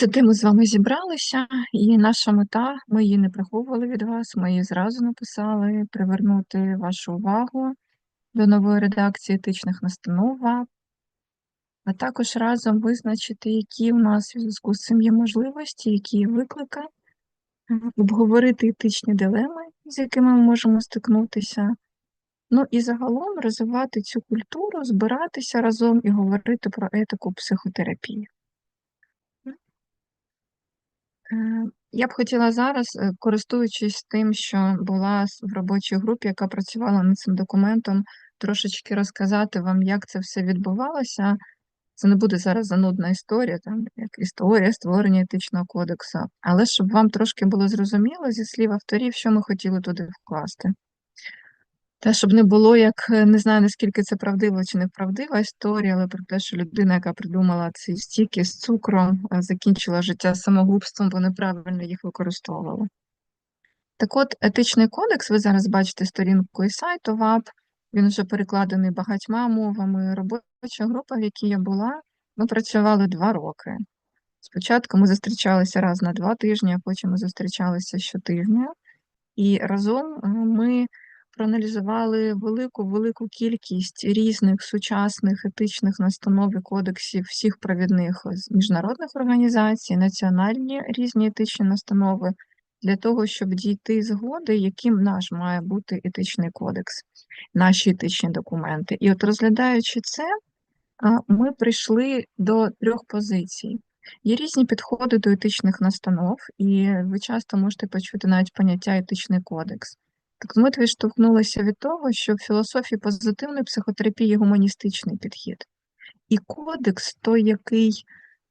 Це де ми з вами зібралися, і наша мета, ми її не приховували від вас, ми її зразу написали, привернути вашу увагу до нової редакції етичних настанов, а також разом визначити, які у нас у зв'язку з цим є можливості, які є виклики, обговорити етичні дилеми, з якими ми можемо стикнутися. Ну і загалом розвивати цю культуру, збиратися разом і говорити про етику психотерапії. Я б хотіла зараз, е, користуючись тим, що була в робочій групі, яка працювала над цим документом, трошечки розказати вам, як це все відбувалося. Це не буде зараз занудна історія, там як історія створення етичного кодексу, але щоб вам трошки було зрозуміло зі слів авторів, що ми хотіли туди вкласти. Та щоб не було як е, не знаю наскільки це правдива чи неправдива історія, але про те, що людина, яка придумала ці стіки з цукром, е, закінчила життя самогубством, бо неправильно їх використовувала. Так от, етичний кодекс, ви зараз бачите сторінку і сайту ВАП, він вже перекладений багатьма мовами. Робоча група, в якій я була, ми працювали два роки. Спочатку ми зустрічалися раз на два тижні, а потім ми зустрічалися щотижня, і разом е, ми проаналізували велику велику кількість різних сучасних етичних настанов і кодексів всіх провідних міжнародних організацій, національні різні етичні настанови для того, щоб дійти згоди, яким наш має бути етичний кодекс, наші етичні документи. І от розглядаючи це, ми прийшли до трьох позицій. Є різні підходи до етичних настанов, і ви часто можете почути навіть поняття етичний кодекс. Так ми відштовхнулися від того, що в філософії позитивної психотерапії гуманістичний підхід. І кодекс, той, який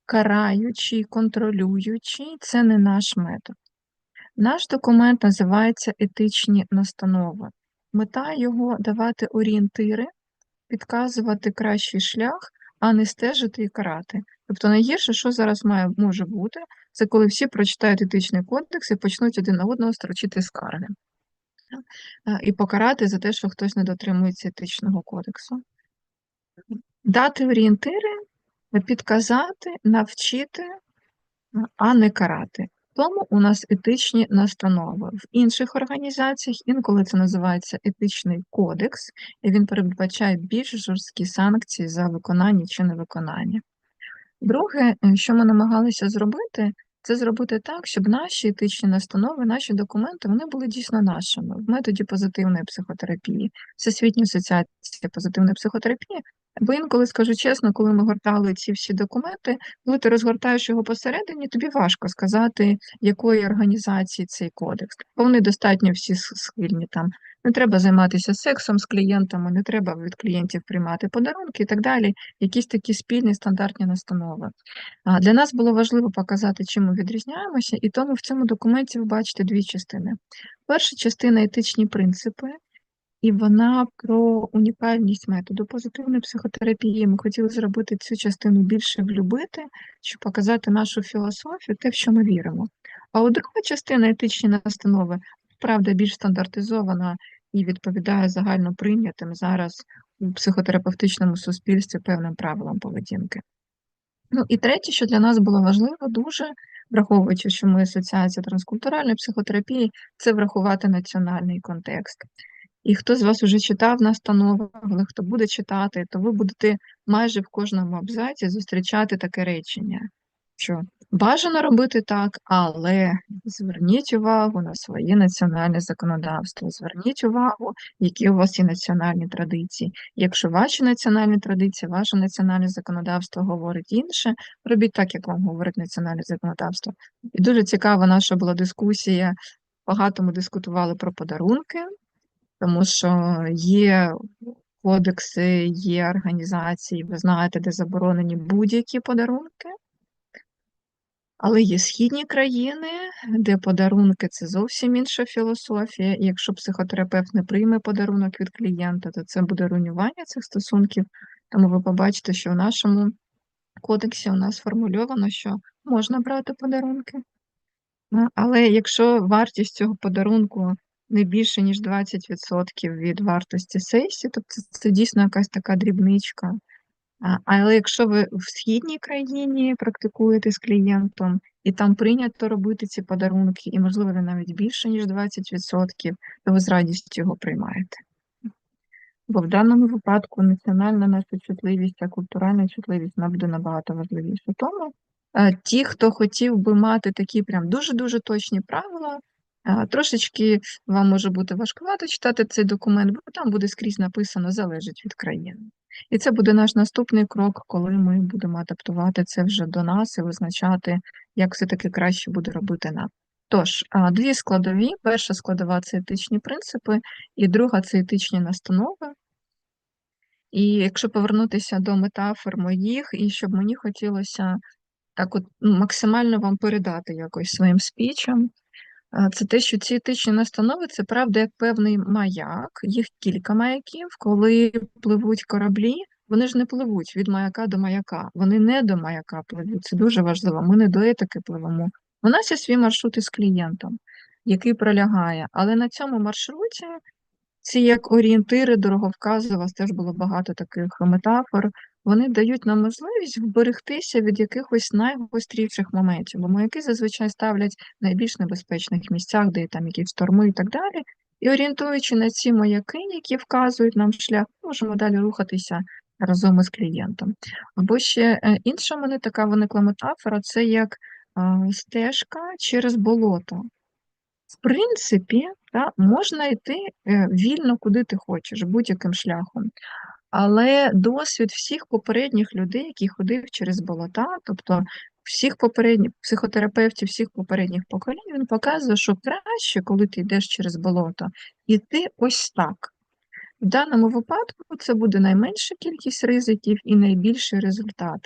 караючий, контролюючий, це не наш метод. Наш документ називається етичні настанови. Мета його давати орієнтири, підказувати кращий шлях, а не стежити і карати. Тобто найгірше, що зараз має, може бути, це коли всі прочитають етичний кодекс і почнуть один на одного строчити скарги і покарати за те, що хтось не дотримується етичного кодексу. Дати орієнтири, підказати, навчити, а не карати. Тому у нас етичні настанови. В інших організаціях інколи це називається етичний кодекс, і він передбачає більш жорсткі санкції за виконання чи невиконання. Друге, що ми намагалися зробити, це зробити так, щоб наші етичні настанови, наші документи вони були дійсно нашими в методі позитивної психотерапії, Всесвітня асоціація позитивної психотерапії. Бо інколи скажу чесно, коли ми гортали ці всі документи, коли ти розгортаєш його посередині, тобі важко сказати, якої організації цей кодекс. Бо вони достатньо всі схильні там. Не треба займатися сексом з клієнтами, не треба від клієнтів приймати подарунки і так далі. Якісь такі спільні стандартні настанови. Для нас було важливо показати, чим ми відрізняємося, і тому в цьому документі ви бачите дві частини. Перша частина етичні принципи, і вона про унікальність методу позитивної психотерапії. Ми хотіли зробити цю частину більше влюбити, щоб показати нашу філософію, те, в що ми віримо. А от друга частина етичні настанови, правда, більш стандартизована і відповідає загально прийнятим зараз у психотерапевтичному суспільстві певним правилам поведінки. Ну і третє, що для нас було важливо, дуже враховуючи, що ми асоціація транскультуральної психотерапії, це врахувати національний контекст. І хто з вас вже читав настанови, але хто буде читати, то ви будете майже в кожному абзаці зустрічати таке речення, що бажано робити так, але зверніть увагу на своє національне законодавство, зверніть увагу, які у вас є національні традиції. Якщо ваші національні традиції, ваше національне законодавство говорить інше, робіть так, як вам говорить національне законодавство. І дуже цікава наша була дискусія. Багато ми дискутували про подарунки тому що є кодекси, є організації, ви знаєте, де заборонені будь-які подарунки. Але є східні країни, де подарунки це зовсім інша філософія. Якщо психотерапевт не прийме подарунок від клієнта, то це буде руйнування цих стосунків. Тому ви побачите, що в нашому кодексі у нас сформульовано, що можна брати подарунки. Але якщо вартість цього подарунку не більше, ніж 20% від вартості сесії, тобто це дійсно якась така дрібничка. Але якщо ви в східній країні практикуєте з клієнтом, і там прийнято робити ці подарунки, і, можливо, навіть більше, ніж 20%, то ви з радістю його приймаєте. Бо в даному випадку національна наша чутливість та культуральна чутливість вона буде набагато важливіше. Тому е, ті, хто хотів би мати такі прям дуже-дуже точні правила, е, трошечки вам може бути важкувато читати цей документ, бо там буде скрізь написано залежить від країни. І це буде наш наступний крок, коли ми будемо адаптувати це вже до нас і визначати, як все-таки краще буде робити нам. Тож, дві складові. Перша складова це етичні принципи, і друга це етичні настанови. І якщо повернутися до метафор моїх, і щоб мені хотілося так от максимально вам передати якось своїм спічем, це те, що ці етичні настанови це правда як певний маяк, їх кілька маяків, коли пливуть кораблі, вони ж не пливуть від маяка до маяка, вони не до маяка пливуть. Це дуже важливо. Ми не до етики пливемо. У нас є свій маршрут із клієнтом, який пролягає, але на цьому маршруті ці як орієнтири, дороговкази, у вас теж було багато таких метафор. Вони дають нам можливість вберегтися від якихось найгостріших моментів, бо маяки зазвичай ставлять в найбільш небезпечних місцях, де там якісь шторми і так далі. І орієнтуючи на ці маяки, які вказують нам шлях, можемо далі рухатися разом із клієнтом. Або ще е, інша мене така виникла метафора це як стежка через болото. В принципі, та, можна йти е, вільно, куди ти хочеш, будь-яким шляхом. Але досвід всіх попередніх людей, які ходив через болота, тобто всіх попередніх психотерапевтів, всіх попередніх поколінь, він показує, що краще, коли ти йдеш через болото, іти ось так. В даному випадку це буде найменша кількість ризиків і найбільший результат.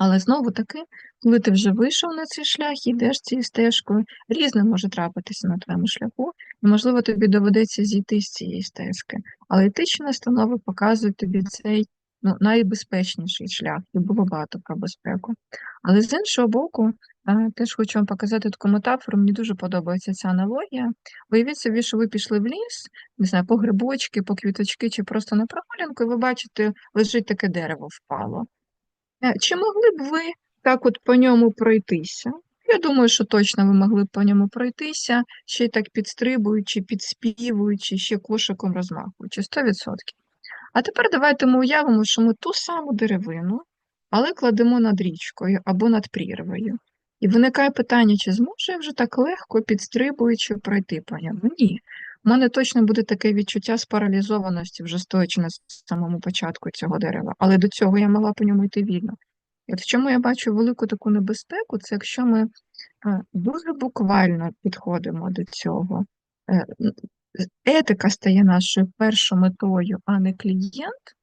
Але знову таки, коли ти вже вийшов на цей шлях йдеш цією стежкою, різне може трапитися на твоєму шляху, і, можливо, тобі доведеться зійти з цієї стежки. Але етичні настанови показують тобі цей ну, найбезпечніший шлях, і було багато про безпеку. Але з іншого боку, теж хочу вам показати таку метафору, мені дуже подобається ця аналогія. Уявіть собі, що ви пішли в ліс, не знаю, по грибочки, по квіточки чи просто на прогулянку, і ви бачите, лежить таке дерево впало. Е, чи могли б ви так от по ньому пройтися? Я думаю, що точно ви могли б по ньому пройтися, ще й так підстрибуючи, підспівуючи, ще кошиком розмахуючи, 100%. А тепер давайте ми уявимо, що ми ту саму деревину, але кладемо над річкою або над прірвою. І виникає питання, чи зможу я вже так легко підстрибуючи пройти по ньому? Ні. У мене точно буде таке відчуття спаралізованості, вже стоячи на самому початку цього дерева, але до цього я могла по ньому йти вільно. І от в чому я бачу велику таку небезпеку, це якщо ми е, дуже буквально підходимо до цього. Е, етика стає нашою першою метою, а не клієнт,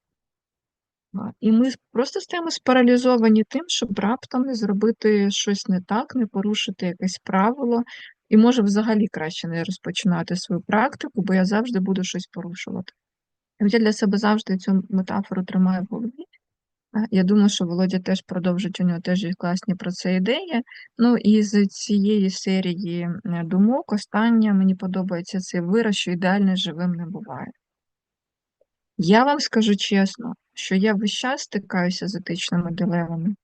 і ми просто стаємо спаралізовані тим, щоб раптом не зробити щось не так, не порушити якесь правило, і може взагалі краще не розпочинати свою практику, бо я завжди буду щось порушувати. Я для себе завжди цю метафору тримаю в голові. Я думаю, що Володя теж продовжить, у нього теж є класні про це ідеї. Ну і з цієї серії думок, остання мені подобається цей вираз, що ідеальне живим не буває. Я вам скажу чесно, що я весь час стикаюся з етичними дилемами.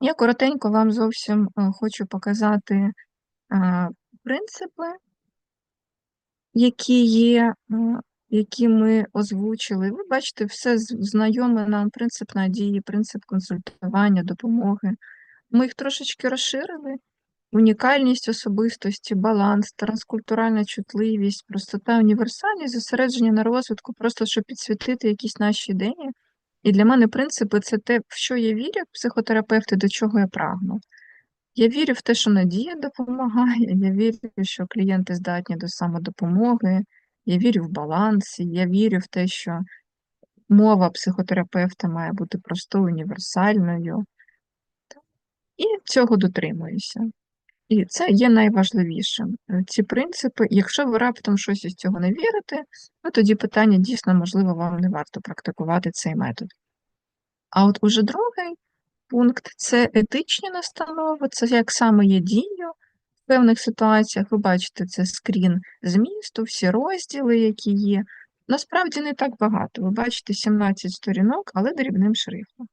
Я коротенько вам зовсім е, хочу показати е, принципи, які є, е, які ми озвучили. Ви бачите, все знайоме нам принцип надії, принцип консультування, допомоги. Ми їх трошечки розширили. Унікальність особистості, баланс, транскультуральна чутливість, простота, універсальність, зосередження на розвитку, просто щоб підсвітити якісь наші ідеї. І для мене принципи це те, в що я вірю, як психотерапевт, до чого я прагну. Я вірю в те, що надія допомагає, я вірю, що клієнти здатні до самодопомоги, я вірю в баланс, я вірю в те, що мова психотерапевта має бути простою, універсальною. І цього дотримуюся. І це є найважливішим. Ці принципи, якщо ви раптом щось із цього не вірите, ну тоді питання дійсно, можливо, вам не варто практикувати цей метод. А от уже другий пункт це етичні настанови, це як саме є дію в певних ситуаціях. Ви бачите, це скрін змісту, всі розділи, які є. Насправді не так багато. Ви бачите 17 сторінок, але дрібним шрифтом.